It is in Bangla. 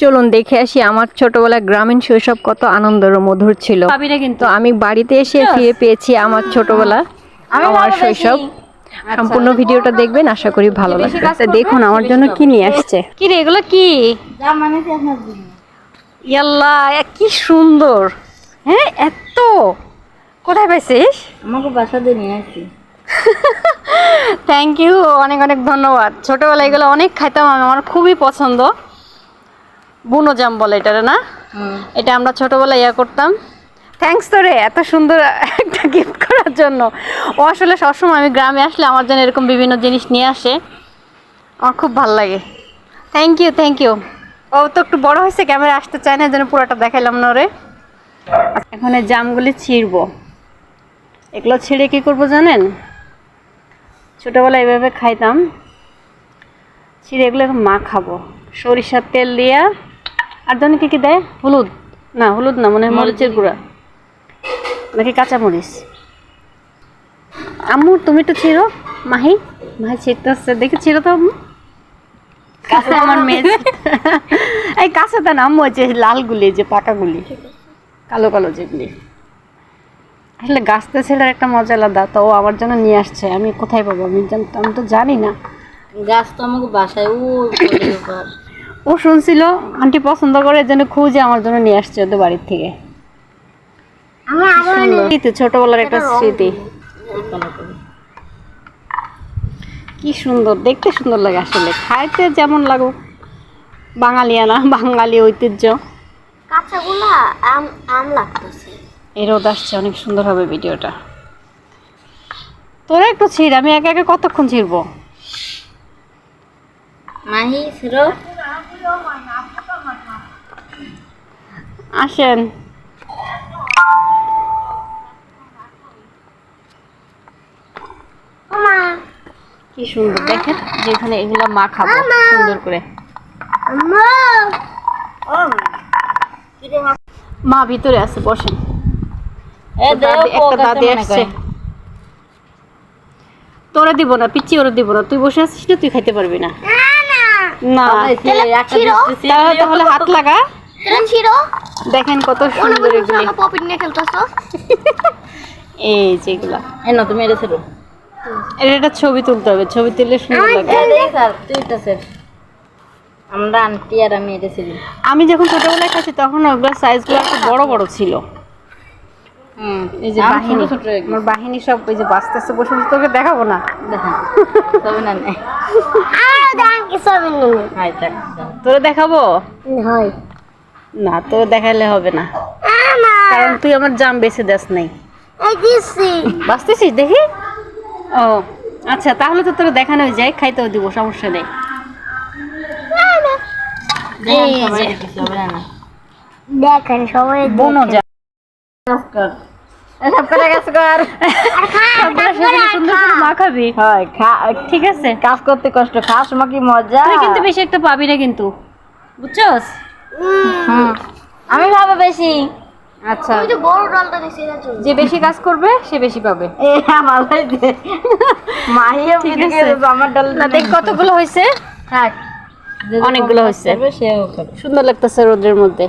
চলুন দেখে আসি আমার ছোটবেলায় গ্রামীণ শৈশব কত আনন্দের ও মধুর ছিল। কিন্তু আমি বাড়িতে এসে ফিরে পেয়েছি আমার ছোটবেলা আমার শৈশব। সম্পূর্ণ ভিডিওটা দেখবেন আশা করি ভালো লাগবে। দেখুন আমার জন্য কি নিয়ে আসছে? কি রে এগুলো কি? ইয়াল্লা কি সুন্দর। হ্যাঁ এত। কোথায় পেয়েছিস আমাকে বাসা দিয়ে নিয়ে আসি থ্যাংক ইউ অনেক অনেক ধন্যবাদ। ছোটবেলায় এগুলো অনেক খাইতাম আমার খুবই পছন্দ। বুনো জাম বলে এটা না? এটা আমরা ছোটবেলায় ইয়া করতাম। থ্যাংকস তো রে এত সুন্দর একটা গিফট করার জন্য। ও আসলে সবসময় আমি গ্রামে আসলে আমার জন্য এরকম বিভিন্ন জিনিস নিয়ে আসে। আমার খুব ভালো লাগে। থ্যাংক ইউ থ্যাংক ইউ ও তো একটু বড় হয়েছে ক্যামেরা আসতে চায় না জন্য পুরোটা দেখাইলাম না রে এখন এই জামগুলি ছিঁড়বো। এগুলো ছিঁড়ে কী করব জানেন? ছোটোবেলায় এভাবে খাইতাম। ছিঁড়ে এগুলো মা খাব সরিষার তেল দিয়া আর ধনে কি কি দেয়? হলুদ। না হলুদ না মনে হয় মরিচের গুঁড়া। নাকি কাঁচা মরিচ? আম্মু তুমি তো ছিঁড়ো। মাহি? মাহি ছিঁড়তে আসছে দেখে ছিল তো আম্মু। কাছে আমার মেয়ে। এই কাছে তো না আম্মু ওই যে লালগুলি যে পাকাগুলি কালো কালো যেগুলি। আসলে গাছতে ছেলের একটা মজা আলাদা তো ও আমার জন্য নিয়ে আসছে। আমি কোথায় পাবো? আমি আমি তো জানি না। গাছ তো আমাকে বাসায় ও ও শুনছিল আন্টি পছন্দ করে জন্য খুঁজে আমার জন্য নিয়ে আসছে ওদের বাড়ির থেকে। স্মৃতি ছোটবেলার একটা স্মৃতি। কি সুন্দর দেখতে সুন্দর লাগে আসলে। খাইতে যেমন লাগুক বাঙালিয়ানা বাঙালি ঐতিহ্য। কাঁচাগুলা আম আম লাগতেছে। এই রোদ আসছে অনেক সুন্দর হবে ভিডিওটা। তোরা একটু ছিড় আমি একা একা কতক্ষণ ছিড়বো? মাহি ফিরো আসেন। কি সুন্দর দেখেন যেখানে এগুলো মা খাব সুন্দর করে। মা। ভিতরে আছে বসেন। একটা দাদি আসছে। তোরা দিব না পিচ্ছি ওরা দিব না তুই বসে আছিস না তুই খাইতে পারবি না। না তাহলে তাহলে হাত লাগা। দেখেন কত সুন্দর এগুলি। এই যেগুলা এ না তুমি এটা একটা ছবি তুলতে হবে ছবি তুললে সুন্দর লাগে স্যার আমরা আন্টি আর আমি এটা ছিল আমি যখন ছোটবেলায় খাচ্ছি তখন ওগুলোর সাইজগুলো একটু বড় বড় ছিল। এই যে বাহিনী। ছোট ছোট আমার বাহিনী সব এই যে বাঁচতেছে বসে বসে তোকে দেখাবো না? তবে না নেই হাই থাক তোরে দেখাবো? না তোরে দেখাইলে হবে না। কারণ তুই আমার জাম বেছে দেস নাই। বাঁচতেছিস দেখি? ও আচ্ছা তাহলে তো তোকে দেখানো যায়। খাইতেও দিব সমস্যা নেই। দেখেন সবাই বোনো যা এসব করে। কর সবগুলো সেখানে সুন্দর করে মাখাবি হয় খা ঠিক আছে। কাজ করতে কষ্ট কি মজা। তুই কিন্তু বেশি একটা পাবি না কিন্তু। বুঝছস? আমি ভাবো বেশি। আচ্ছা। বড় ডালটা দিছি এটা যে বেশি কাজ করবে সে বেশি পাবে। এ আমার মাইয়া দেখ কতগুলো হয়েছে। থাক। অনেকগুলো হয়েছে। সেও সুন্দর লাগতেছে রোদের মধ্যে।